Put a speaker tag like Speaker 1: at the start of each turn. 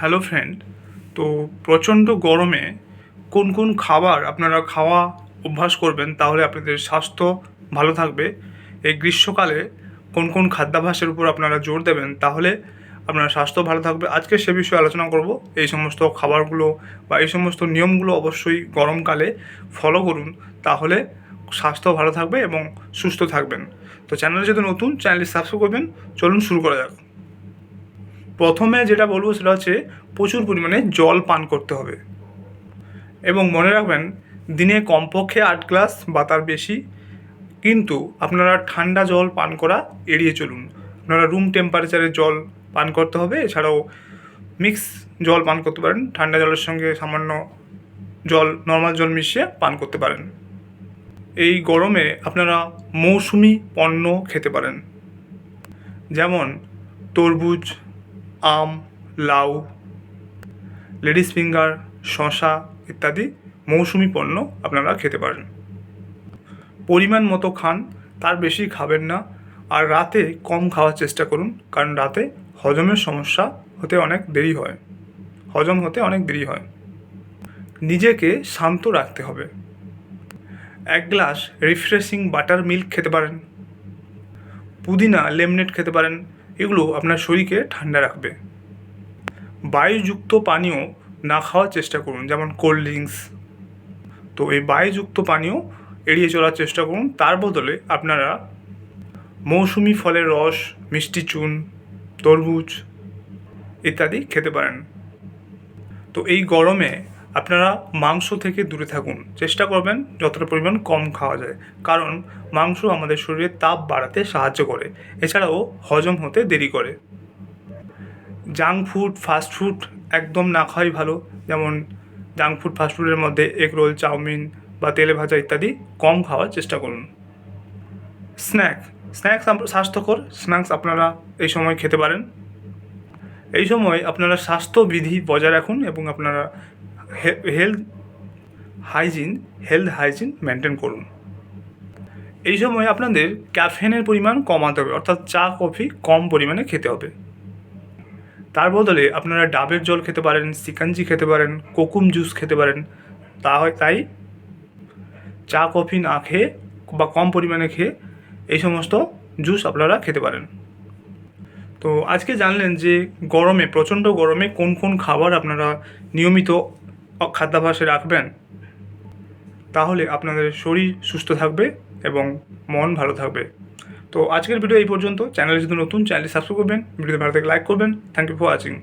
Speaker 1: Hello friend তো প্রচণ্ড গরমে কোন কোন খাবার আপনারা খাওয়া অভ্যাস করবেন তাহলে আপনাদের স্বাস্থ্য ভালো থাকবে। এই গ্রীষ্মকালে কোন কোন খাদ্যাভ্যাসের উপর আপনারা জোর দেবেন তাহলে আপনার স্বাস্থ্য ভালো থাকবে। আজকে সে বিষয়ে আলোচনা করব। এই সমস্ত খাবারগুলো বা এই সমস্ত নিয়মগুলো অবশ্যই গরমকালে ফলো করুন তাহলে স্বাস্থ্য ভালো থাকবে এবং সুস্থ থাকবেন। তো চ্যানেলে যদি নতুন, চ্যানেলটি সাবস্ক্রাইব করবেন। চলুন শুরু করা যাক। প্রথমে যেটা বলব সেটা হচ্ছে প্রচুর পরিমাণে জল পান করতে হবে। এবং মনে রাখবেন, দিনে কমপক্ষে আট গ্লাস বা তার বেশি, কিন্তু আপনারা ঠান্ডা জল পান করা এড়িয়ে চলুন। আপনারা রুম টেম্পারেচারে জল পান করতে হবে, এছাড়াও মিক্স জল পান করতে পারেন, ঠান্ডা জলের সঙ্গে সামান্য জল নর্মাল জল মিশিয়ে পান করতে পারেন। এই গরমে আপনারা মৌসুমি পণ্য খেতে পারেন। যেমন তরমুজ আম, লাউ, লেডিস ফিঙ্গার শশা ইত্যাদি মৌসুমি পণ্য আপনারা খেতে পারেন। পরিমাণ মতো খান, তার বেশি খাবেন না। আর রাতে কম খাওয়ার চেষ্টা করুন, কারণ রাতে হজমের সমস্যা হতে অনেক দেরি হয়। হজম হতে অনেক দেরি হয়। নিজেকে শান্ত রাখতে হবে। এক গ্লাস রিফ্রেশিং বাটার মিল্ক খেতে পারেন। পুদিনা, লেমনেট খেতে পারেন। এগুলো আপনার শরীরকে ঠান্ডা রাখবে। বায়ুযুক্ত পানীয় না খাওয়ার চেষ্টা করুন, যেমন কোল্ড ড্রিঙ্কস তো এই বায়ুযুক্ত পানীয় এড়িয়ে চলার চেষ্টা করুন, তার বদলে আপনারা মৌসুমি ফলের রস, মিষ্টি চুন, তরমুজ ইত্যাদি খেতে পারেন। তো এই গরমে আপনারা মাংস থেকে দূরে থাকুন। চেষ্টা করবেন যতটা পরিমাণ কম খাওয়া যায়। কারণ মাংস আমাদের শরীরে তাপ বাড়াতে সাহায্য করে। এছাড়াও হজম হতে দেরি করে। জাঙ্ক ফুড, ফাস্ট ফুড একদম না খাওয়াই ভালো। যেমন জাঙ্ক ফুড, ফাস্ট ফুডের মধ্যে এগ রোল, চাউমিন বা তেলে ভাজা ইত্যাদি কম খাওয়ার চেষ্টা করুন। স্ন্যাক। স্ন্যাক্স স্বাস্থ্যকর স্ন্যাক্স আপনারা এই সময় খেতে পারেন। এই সময় আপনারা স্বাস্থ্যবিধি বজায় রাখুন এবং আপনারা health hygiene health hygiene maintain করুন। এই সময় আপনাদের ক্যাফেনের পরিমাণ কমাতে হবে, অর্থাৎ চা কফি কম পরিমাণে খেতে হবে। তার বদলে আপনারা ডাবের জল খেতে পারেন সিকাঞ্জি খেতে পারেন, কোকুম জুস খেতে পারেন, তা হয় তাই চা কফি না খেয়ে বা কম পরিমাণে খেয়ে এই সমস্ত জুস আপনারা খেতে পারেন। তো আজকে জানলেন যে গরমে, প্রচণ্ড গরমে কোন কোন খাবার আপনারা নিয়মিত খাদ্যাভ্যাসে রাখবেন, তাহলে আপনাদের শরীর সুস্থ থাকবে এবং মন ভালো থাকবে। তো আজকের ভিডিও এই পর্যন্ত। চ্যানেলে যদি নতুন, চ্যানেলটি সাবস্ক্রাইব করবেন, ভিডিওতে ভালো থেকে লাইক করবেন। Thank you for watching